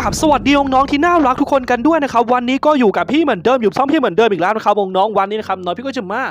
กับสวัสดีน้องๆที่น่ารักทุกคนกันด้วยนะครับ วันนี้ก็อยู่กับพี่เหมือนเดิมอยู่ซ่อมพี่เหมือนเดิมอีกแล้วนะครับน้องๆวันนี้นะครับน้องพี่ก็จะมา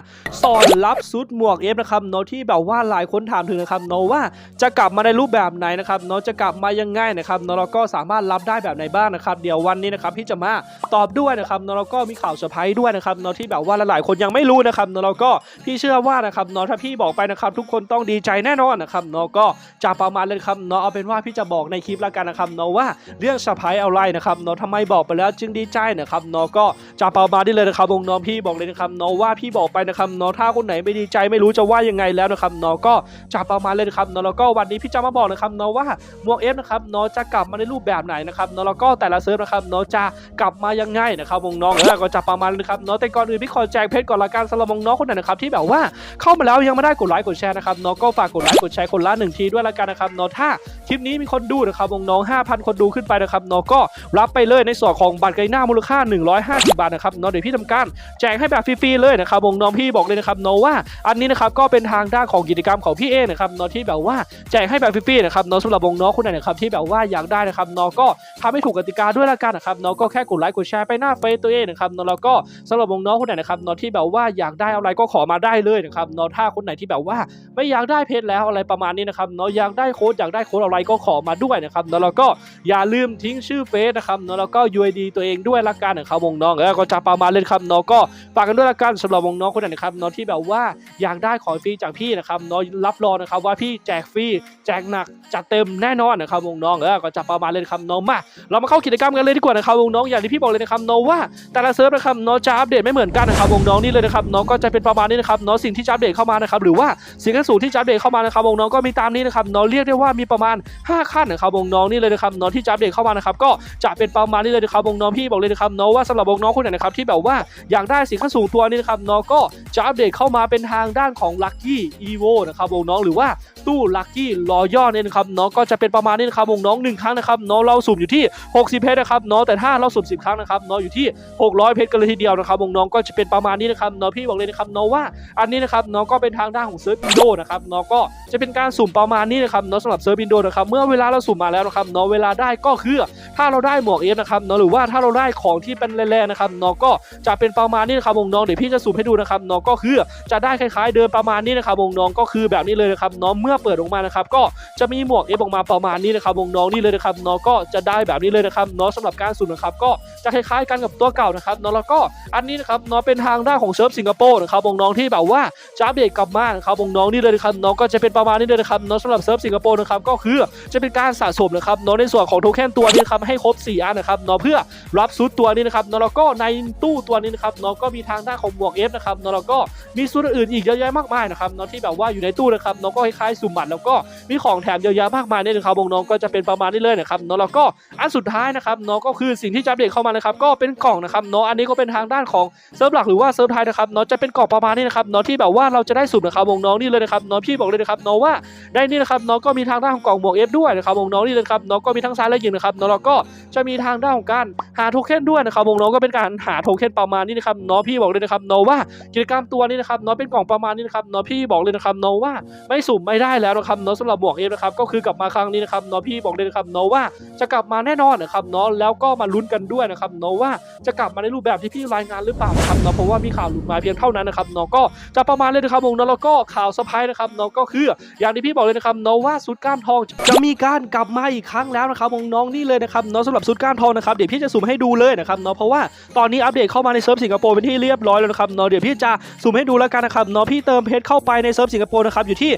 สอนรับซุดหมวกเอฟนะครับน้องที่แบบว่าหลายคนถามถึงนะครับน้องว่าจะกลับมาในรูปแบบไหนนะครับน้องจะกลับมายังไงนะครับน้องเราก็สามารถรับได้แบบไหนบ้างนะครับ เดี๋ยววันนี้นะครับพี่จะมาตอบด้วยนะครับน้องเราก็มีข่าวเซอร์ไพรส์ด้วยนะครับน้องที่แบบว่าหลายๆคนยังไม่รู้นะครับน้องเราก็พี่เชื่อว่านะครับน้องถ้าพี่บอกไปนะครับทุกคนต้องดีใจแน่นอนนะครับน้องก็จะประมาณเลยครับน้องเอาเป็นว่าพี่จะบอกในคลิปแล้วกันนะครับน้องว่าเรื่องเซอร์ไพรส์อะไรนะครับนอทำไมบอกไปแล้วจึงดีใจนะครับนอก็จะประมาณนี้เลยนะครับวงน้องพี่บอกเลยนะครับนอว่าพี่บอกไปนะครับนอถ้าคนไหนไม่ดีใจไม่รู้จะว่ายังไงแล้วนะครับนอก็จะประมาณเลยนะครับนอแล้วก็วันนี้พี่จะมาบอกนะครับนอว่าหมวกเอฟนะครับนอจะกลับมาในรูปแบบไหนนะครับนอแล้วก็แต่ละเซิร์ฟนะครับนอจะกลับมายังไงนะครับวงน้องแล้วก็จะประมาณเลยครับนอแต่ก่อนอื่นพี่ขอแจกเพชรก่อนละกันสำหรับวงน้องคนไหนนะครับที่แบบว่าเข้ามาแล้วยังไม่ได้กดไลค์กดแชร์นะครับนอก็ฝากกดไลค์กดแชร์คนละหนึ่งทีด้วยละกันนะครับนอถ้าคลิปนี้มีคนดูนะครับวงน้อง 5,000 คนดูขึ้นไปนะครับน้องก็รับไปเลยในส่วนของบัตรไกหน้ามูลค่า 150 บาทนะครับน้อเดี๋ยวพี่ทำการแจกให้แบบฟรีๆเลยนะครับวงน้องพี่บอกเลยนะครับน้อว่าอันนี้นะครับก็เป็นทางด้านของกิจกรรมของพี่เอนะครับน้อที่แบบว่าแจกให้แบบฟรีๆนะครับน้อสำหรับวงน้องคนไหนนะครับที่แบบว่าอยากได้นะครับน้อก็ทำให้ถูกกติกาด้วยละกันนะครับน้อก็แค่กดไลค์กดแชร์ไปหน้าเฟซตัวเองนะครับน้อแล้วก็สำหรับวงน้องคนไหนนะครับน้อที่แบบว่าอยากได้อะไรก็ขอมาได้เลยนะครับน้อถ้าคนไหนที่แบบว่าไม่อยากได้เพจแล้วอะไรประมาณนี้นะครับเนาะอยากได้โค้ดอยากได้โค้ดอะไรก็ขอมาด้วยนะครับเนาะแล้วก็อย่าลืมทิ้งชื่อเฟซนะครับเนาะแล้วก็ UID ตัวเองด้วยละกันนะครับวงน้องแล้วก็จะประมาณเลยครับเนาะก็ฝากกันด้วยละกันสำหรับวงน้องคนไหนนะครับเนาะที่แบบว่าอยากได้ของฟรีจากพี่นะครับเนาะรับรองนะครับว่าพี่แจกฟรีแจกหนักจัดเต็มแน่นอนนะครับวงน้องเออก็จะประมาณเลยครับเนาะมาเรามาเข้ากิจกรรมกันเลยดีกว่านะครับวงน้องอย่างที่พี่บอกเลยนะครับเนาะว่าแต่ละเซิร์ฟนะครับเนาะจะอัปเดตไม่เหมือนกันนะครับวงน้องนี่เลยนะครับเนาะก็จะเป็นประมาณนี้นะครับเนาะสิ่งที่จะอัปเดตเข้ามานะครับหรือว่าสิ่งสูงที่จะอัปเดตเข้ามานะครับวงน้องก็มีตามนี้นะครับน้องเรียกได้ว่ามีประมาณ 5 ขั้นนะครับวงน้องนี่เลยนะครับน้องที่จะอัปเดตเข้ามานะครับก็จะเป็นประมาณนี้เลยนะครับวงน้องพี่บอกเลยนะครับน้องว่าสำหรับวงน้องคนไหนนะครับที่แบบว่าอยากได้สิ่งขั้นสูงตัวนี้นะครับน้องก็จะอัปเดตเข้ามาเป็นทางด้านของ Lucky Evo นะครับวงน้องหรือว่าตู้ Lucky รอย่อเนี่ยนะครับน้องก็จะเป็นประมาณนี้นะครับวงน้องหนึ่งครั้งนะครับน้องเราสุ่มอยู่ที่ 60 เพชรนะครับน้องแต่ถ้าเราสุ่ม 10 ครั้งนะครับน้องอยู่ที่ 600 เพชรกันเลยทีเดียวนะครับวงน้องก็จะเป็นประมาณนี้นะครับน้องพี่บอกเลยนะครับน้องว่าอันนี้นะครับน้องก็เป็นทางด้านของเซิร์ฟอินโดนะครับน้องก็จะเป็นการสุ่มประมาณนี้นะครับน้องสำหรับเซิร์ฟอินโดนะครับเมื่อเวลาเราสุ่มมาแล้วนะครับน้องเวลาได้ก็คือ ถ้าเราได้หมวกเอฟนะครับน้องหรือว่าถ้าเราได้ของที่เป็นแร่ๆนะครับน้องก็จะเป็นประมาณนี้นะครับวงน้องเดี๋ยวพี่จะสุ่มให้ดูนะครับน้องก็คือจะได้คล้ายๆ เดินประมาณนี้นะครับวงน้องก็คือแบบนี้เลยนะครับน้องเมื่อเปิดออกมานะครับก็จะมีหมวกเอฟออกมาประมาณนี้นะครับวงน้องนี่เลยนะครับน้องก็จะได้แบบนี้เลยนะครับน้องสำหรับการสุ่มนะครับก็จะคล้ายๆกันกับตัวเก่านะครับน้องแล้วก็อันนี้นะครับน้องเป็นทางด้านของเซิร์ฟสิงคโปร์นะครับวงน้องที่แบบว่าจะเดตกลับมานะครับวงน้องนี่เลยนะครับน้องก็จะเป็นประมาณนี้เลยนะครับน้องสำหรับเซิร์ฟสิงคโปร์นะครับก็คือจะเป็นการสะสมนะครับน้องในส่วนของโทเค็นตัวนี้ครับให้ครบ 4 อันนะครับน้องเพื่อรับซุดตัวนี้นะครับน้องแล้วก็ในตู้ตัวนี้นะครับน้องก็มีทางด้านของบวกเอฟนะครับน้องแล้วก็มีซุดอื่นอีกเยอะแยะมากมายนะครับน้องที่แบบว่าอยู่ในตู้นะครับน้องก็คล้ายๆสุ่มบัตรแล้วก็มีของแถมเยอะแยะมากมายเนี่ยนะครับวงน้องก็จะเป็นประมาณนี้เลยนะครับน้องแล้วก็อันสุดท้ายนะครับน้องก็คือสิ่งที่จะอัปเดตเข้ามานะครับก็เป็นกล่องนะครับน้องอันนี้ก็เป็นทางด้านของเซิร์ฟหลักหรือว่าเซิร์ฟไทยนะครับน้องจะเป็นกล่องประมาณนี้นะครับน้องที่แบบว่าเราจะได้สุ่มนะครับวงน้องนี่เลยนะครับน้องพี่บอกเลยนะครับน้องว่าได้นี่นะครับน้องก็มีทางด้านของกล่องบวกเอฟด้วยนะครับวงน้องนี่เลยครับน้องก็มีทั้งซ้ายและยิงนะครับน้องเราก็จะมีทางด้านของการหาโทเค็นด้วยนะครับวงน้องก็เป็นการหาโทเค็นประมาณนี้นะครับน้องพี่บอกเลยนะครับน้องว่ากิจกรรมตัวนี้นะครับน้องเป็นกล่องประมาณนี้นะครับน้องพี่บอกเลยนะครับน้องว่าไม่สุ่มไม่ได้แล้วนะครับน้องสำหรับบวกเอฟนะครับก็คือกลับมาครั้งนี้นะครับน้องพี่บอกเลยนะครับน้องว่าจะกลับมาแน่นอนนะครับน้องแล้วก็มาลุ้นกันด้วยนะครับน้องว่าจะกลับมาในรูปแบบที่พี่รายงานหรือเปล่านะครับน้องเพราะว่ามีข่าวหลุดมาเพียงเท่านั้นนะครับน้องก็จะประมาณเลยนะครับวงน้องแล้วก็ข่าวเซอร์ไพรส์นะครับน้องก็คืออย่างที่พี่บอกเลยนะครับน้องว่าสุดก้านทองจะมีการกลับมาอีกครั้งแล้วนะครับวงน้องนี่เลยนะครับน้องสำหรับสุดก้านทองนะครับเดี๋ยวพี่จะสุ่มให้ดูเลยนะครับเน้องเพราะว่าตอนนี้อัปเดตเข้ามาในเซิร์ฟสิงคโปร์เป็นที่เรียบร้อยแล้วนะครับเน้องเดี๋ยวพี่จะสุ่มให้ดูแล้วกันนะครับเน้องพี่เติมเพชรเข้าไปในเซิร์ฟสิงคโปร์นะครับอยู่ที่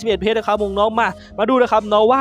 1,241 เพชรนะครับวงน้องมา มาดูนะครับเน้องว่า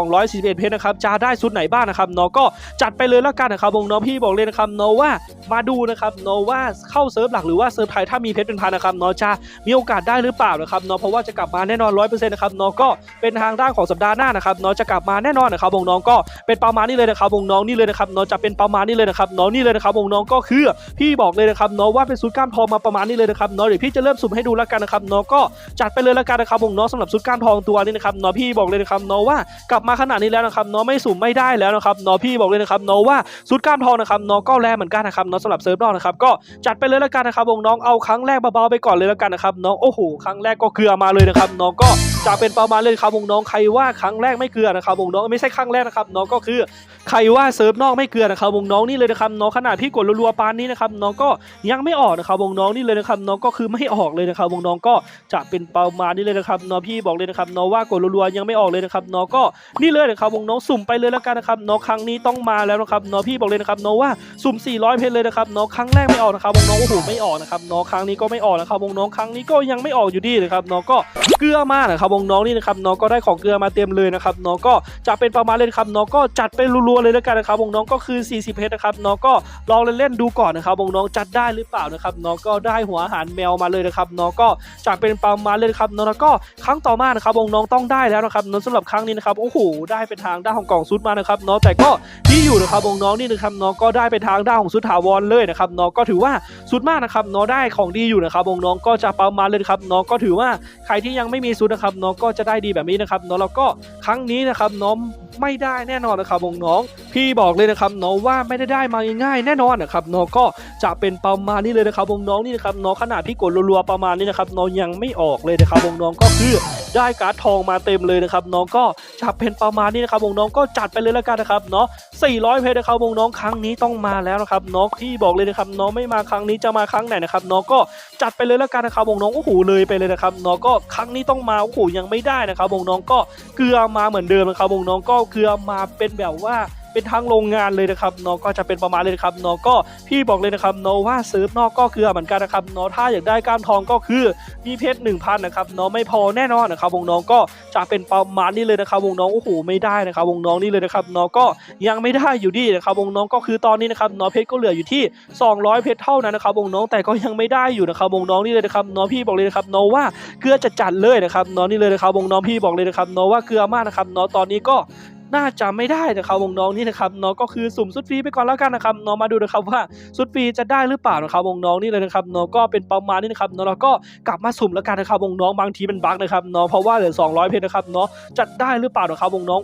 1,241 เพชรนะครับจะได้ชุดไหนบ้างนะครับเน้องก็จัดไปเลยแล้วกันนะครับวงน้องพี่บอกเลยนะครับเน้องว่ามาดูนะครับเน้องว่าเข้าเซิร์ฟหลักหรือว่าเซิร์ฟไทยถ้ามีเพชรเป็นพันนะครับเน้องจะมีโอกาสได้หรือเปล่านะครับเน้องเพราะว่าจะกลับมาแน่นอนร้อยเปอร์เซ็นต์นะครับเน้องก็เป็นทางด้านของสัปดาห์หน้านะครับเน้องจะกลับมาแน่นอนนะครับวงน้องก็เป็นประมาณนี้เลยนะครับวงน้องนี่เลยนะครับน้องจะเป็นประมาณนี้เลยนะครับน้องนี่เลยนะครับวงน้องก็คือพี่บอกเลยนะครับน้องว่าเป็นชุดกล้ามทองมาประมาณนี้เลยนะครับน้องเดี๋ยวพี่จะเริ่มสุ่มให้ดูแล้วกันนะครับน้องก็จัดไปเลยแล้วกันนะครับวงน้องสำหรับชุดกล้ามทองตัวนี้นะครับน้องพี่บอกเลยนะครับน้องว่ากลับมาขนาดนี้แล้วนะครับน้องไม่สุ่มไม่ได้แล้วนะครับน้องพี่บอกเลยนะครับน้องว่าชุดกล้ามทองนะครับน้องก็แรงเหมือนกันนะครับน้องสำหรับเซิร์ฟนอกนะครับก็จัดไปเลยแล้วกันนะครับวงน้องเอาครั้งแรกเบาๆไปก่อนเลยแล้วกันนะครับน้องโอ้โหครั้งแรกก็เกลือมาเลยนะครับน้องก็จะเป็นประมาณเลยครับวงน้องใครว่าครั้งแรกไม่เกลือนะครับวงน้องไม่ใช่ครั้งแรกนะครับน้องก็คือใครว่าเซิร์ฟนอกไม่เกลือนะครับวงน้องนี่เลยนะครับน้องขนาดพี่กดรัวๆปานนี้นะครับน้องก็ยังไม่ออกนะครับวงน้องนี่เลยนะครับน้องก็คือไม่ออกเลยนะครับวงน้องก็จะเป็นประมาณนี้เลยนะครับน้องพี่บอกเลยนะครับน้องว่ากดรัวๆยังไม่ออกเลยนะครับน้องก็นี่เลยนะครับวงน้องสุ่มไปเลยแล้วกันนะครับน้องครั้งนี้ต้องมาแล้วนะครับน้องพี่บอกเลยนะครับน้องว่าสุ่ม 400 เพชรเลยนะครับน้องครั้งแรกไม่ออกนะครับวงน้องโอ้โหไม่ออกนะครับน้องครั้งนี้ก็ไม่ออกนะครับวงน้องครั้งนี้ก็ยังไม่ออกอยู่ดีนะครับน้องก็เกลือมากนะครับวงน้องนี่นะครับน้องก็ได้ของเกลือมาเต็มเลยนะครับน้องก็จะเป็นประมาณเลยครับน้องก็จัดไปรัวๆเลยแล้วกันนะครับวงน้องก็คือ 40เพชรนะครับน้องก็ลองเล่นๆดูก่อนนะครับวงน้องจัดได้หรือเปล่านะครับน้องก็ได้หัวอาหารแมวมาเลยนะครับน้องก็จะเป็นประมาเลยนะครับน้องแล้วก็ครั้งต่อมานะครับวงน้องต้องได้แล้วนะครับน้องสำหรับครั้งนี้นะครับโอ้โหได้เป็นทางด้านของกล่องซุดมานะครับน้องแต่ก็ที่อยู่นะครับวงน้องนี่นะครับน้องก็ได้เป็นทางด้านของซุดถาวรเลยนะครับน้องก็ถือว่าซุดมากนะครับน้องได้ของดีอยู่นะครับวงน้องก็จะประมาณเลยครับน้องก็ถือว่าใครที่ยังไม่มีซุดนะครับน้องก็จะได้ดีแบบนี้นะครับน้องแล้วก็ครั้งนี้นะครับน้อง ไม่ได้แน่นอนนะครับวงน้อง พี่บอกเลยนะครับน้องว่าไม่ได้ได้มาง่ายๆแน่นอนนะครับน้องก็จะเป็นประมาณนี้เลยนะครับวงน้องนี่นะครับน้องขนาดพี่กดรัวๆประมาณนี้นะครับน้องยังไม่ออกเลยนะครับวงน้องก็คือได้การ์ดทองมาเต็มเลยนะครับน้องก็จะเป็นประมาณนี้นะครับวงน้องก็จัดไปเลยแล้วกันนะครับเนาะ400 เพชรนะครับวงน้องครั้งนี้ต้องมาแล้วนะครับน้องพี่บอกเลยนะครับน้องไม่มาครั้งนี้จะมาครั้งไหนนะครับน้องก็จัดไปเลยแล้วกันนะครับวงน้องโอ้โหเลยไปเลยนะครับน้องก็ครั้งนี้ต้องมาโอ้โหยังไม่ได้นะครับวงน้องก็เกลือมาเหมือนเดิมนะครับวงน้องก็เกลือมาเป็นแบบว่า เป็นทางโรงงานเลยนะครับน้องก็จะเป็นประมาณเลยนะครับน้องก็พี่บอกเลยนะครับน้องว่าเซิร์ฟนอกก็คือเหมือนกันนะครับน้องถ้าอยากได้ก้านทองก็คือมีเพชรหนึ่งพันนะครับน้องไม่พอแน่นอนนะครับวงน้องก็จะเป็นประมาณนี้เลยนะครับวงน้องโอ้โหไม่ได้นะครับวงน้องนี่เลยนะครับน้องก็ยังไม่ได้อยู่ดีนะครับวงน้องก็คือตอนนี้นะครับน้องเพชรก็เหลืออยู่ที่ 200 เพชรเท่านั้นนะครับวงน้องแต่ก็ยังไม่ได้อยู่นะครับวงน้องนี่เลยนะครับน้องพี่บอกเลยนะครับน้องว่าเกลือจะจัดเลยนะครับน้องนี่เลยนะครับวงน้องพี่บอกเลยนะครับน้องว่าเกลือมากนะครับน้องตอนนี้ก็ น่าจะไม่ได้นะครับวงน้องนี่นะครับน้องก็คือสุ่มสุดฟรีไปก่อนแล้วกันนะครับน้องมาดูนะครับว่าสุดฟรีจะได้หรือเปล่านะครับวงน้องนี่เลยนะครับน้องก็เป็นประมาณนี้นะครับน้องเราก็กลับมาสุ่มแล้วกันนะครับวงน้องบางทีมันบั๊กนะครับน้องเพราะว่าเหลือ 200 เพชรนะครับเนาะจะได้หรือเปล่านะครับวงน้อง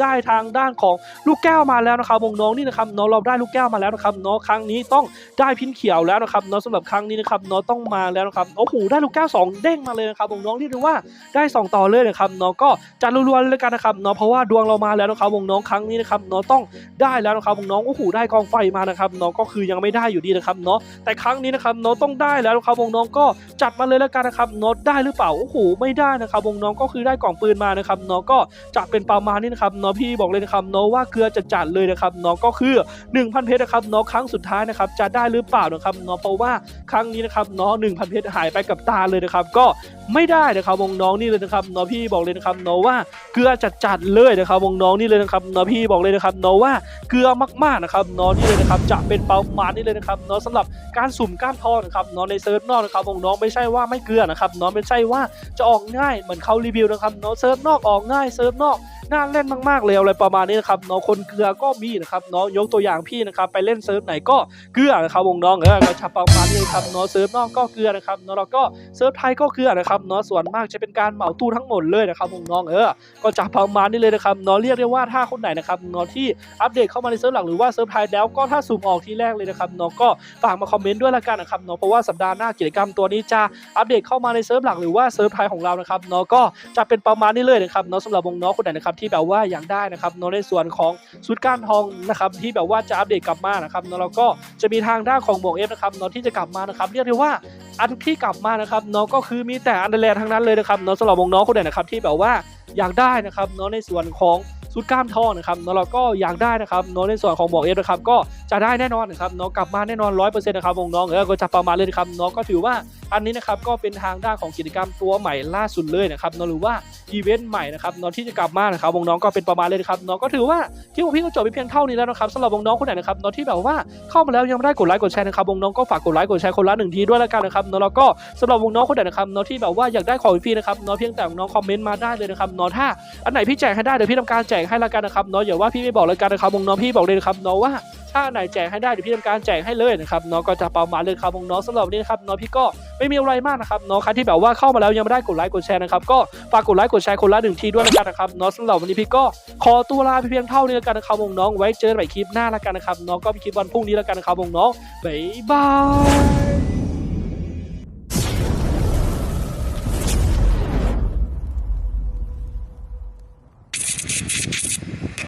ได้ทางด้านของลูกแก้วมาแล้วนะครับวงน้องนี่นะครับน้องเราได้ลูกแก้วมาแล้วนะครับเนาะครั้งนี้ต้องได้พินเขียวแล้วนะครับเนาะสำหรับครั้งนี้นะครับเนาะต้องมาแล้วนะครับโอ้โหได้ลูกแก้วสองเด้งมาเลยนะครับวงน้องเรียกได้ว่าได้สองต่อเลยนะครับเนาะก็จัดรัวๆเลยกันนะครับเนาะเพราะว่าดวงเรามาแล้วนะครับวงน้องครั้งนี้นะครับเนาะต้องได้แล้วนะครับวงน้องโอ้โหได้กองไฟมานะครับเนาะก็คือยังไม่ได้อยู่ดีนะครับเนาะแต่ครั้งนี้นะครับเนาะต้องได้แล้วนะครับวงน้องก็จัดมาเลยแล้วกันนะครับเนาะได้หรือเปล่าโอ้โหไม่ได้นะครับวงน้องก็คือได้กล่องปืนมานะครับเนาะก็จะเป็นประมาณนี้นะครับเนาะพี่บอกเลยนะครับเนาะว่าเกลือจะจัดเลยนะครับเนาะก็คือ 1,000 เพชรนะครับเนาะครั้งสุดท้ายนะครับจะได้หรือเปล่านะครับเนาะเพราะว่าครั้งนี้นะครับเนาะ1,000 เพชรหายไปกับตาเลยนะครับ ก็ไม่ได้นะครับวงน้องนี่เลยนะครับเนาะพี่บอกเลยนะครับเนาะว่าเกลือจัดจัดเลยนะครับงน้องนี่เลยนะครับน้องพี่บอกเลยนะครับน้องว่าเกลือมากๆนะครับน้องนี่เลยนะครับจะเป็นประมาณนี้เลยนะครับน้องสำหรับการสุ่มก้านทองนะครับน้องในเซิร์ฟนอกนะครับวงน้องไม่ใช่ว่าไม่เกลือนะครับน้องไม่ใช่ว่าจะออกง่ายเหมือนเขารีวิวนะครับน้องเซิร์ฟนอกออกง่ายเซิร์ฟนอก น่าเล่นมากๆเลยอะไรประมาณนี้นะครับเนาะคนเกลือก็มีนะครับเนาะยกตัวอย่างพี่นะครับไปเล่นเซิร์ฟไหนก็เกลือนะครับวงน้องเออก็ชับประมาณนี้ครับเนาะเซิร์ฟนอกก็เกลือนะครับเนาะแล้วก็เซิร์ฟไทยก็เกลือนะครับเนาะส่วนมากจะเป็นการเหมาตู้ทั้งหมดเลยนะครับวงน้องเออก็จะประมาณนี้เลยนะครับเนาะเรียกได้ว่าถ้าคนไหนนะครับเนาะที่อัปเดตเข้ามาในเซิร์ฟหลักหรือว่าเซิร์ฟไทยแล้วก็ถ้าสุ่มออกที่แรกเลยนะครับเนาะก็ฝากมาคอมเมนต์ด้วยละกันนะครับเนาะเพราะว่าสัปดาห์หน้ากิจกรรมตัวนี้จะอัปเดตเข้ามาในเซิร์ฟหลักหรือว่าเซิร์ฟไทยของเรานะครับเนาะก็จะเป็นประมาณนี้เลยนะครับเนาะสำหรับวงน้องคนไหนนะครับที่แบบว่าอยากได้นะครับเนาะในส่วนของชุดก้านทองนะครับที่แบบว่าจะอัปเดตกลับมานะครับเนาะแล้วก็จะมีทางด้านของบวกเอฟนะครับเนาะที่จะกลับมานะครับเรียกได้ว่าอันที่กลับมานะครับเนาะก็คือมีแต่อันเดอร์แลนด์ทั้งนั้นเลยนะครับเนาะสำหรับวงน้องคนไหนนะครับที่แบบว่าอยากได้นะครับเนาะในส่วนของ ชุดก้านทองนะครับเนาะเราก็อยากได้นะครับเนาะในส่วนของบวกเอฟนะครับก็จะได้แน่นอนนะครับเนาะกลับมาแน่นอนร้อยเปอร์เซ็นต์นะครับวงน้องเออก็จะประมาณเลยนะครับเนาะก็ถือว่าอันนี้นะครับก็เป็นทางด้านของกิจกรรมตัวใหม่ล่าสุดเลยนะครับเนาะหรือว่าอีเวนต์ใหม่นะครับเนาะที่จะกลับมานะครับวงน้องก็เป็นประมาณเลยนะครับเนาะก็ถือว่าที่พวกพี่ก็จบไปเพียงเท่านี้แล้วนะครับสำหรับวงน้องคนไหนนะครับเนาะที่แบบว่าเข้ามาแล้วยังไม่ได้กดไลค์กดแชร์นะครับวงน้องก็ฝากกดไลค์กดแชร์คนละหนึ่งทีด้วยแล้วกันนะครับเนาะแล้วก็สำหรับวงน้องคนไหนนะครับเนาะที่แบบว่าอยากได้ของฟรีนะครับเนาะเพียงแต่วงน้องคอมเมนต์มาได้เลยนะครับเนาะถ้าอันไหนพี่แจกให้ได้เดี๋ยวพี่ทำการแจกให้ละกันนะครับเนาะอย่าว่าพี่ไม่บอกเลยกันนะครับวงน้องพี่บอกเลยนะครับเนาะว่าถ้าไหนแจกให้ได้เดี๋ยวพี่ทำการแจกให้เลยนะครับเนาะก็จะประมาณเลยครับวงน้องสำหรับวันนี้นะครับเนาะพี่ก็ไม่มีอะไรมากนะครับเนาะใครที่แบบว่าเข้ามาแล้วยังไม่ได้กดไลค์กดแชร์นะครับก็ฝากกดไลค์กดแชร์คนละหนึ่งทีด้วยล้วกันนะครับเนาะสำหรับวันนี้พี่ก็ขอตัวลาเพียงเท่านี้แล้วกันนะครับวงน้องไว้เจอกันใหม่คลิปหน้าแล้วกันนะครับเนาะก็เป็นคลิปวันพรุ่งนี้แล้วกันนะครับวงน้องบ๊ายบาย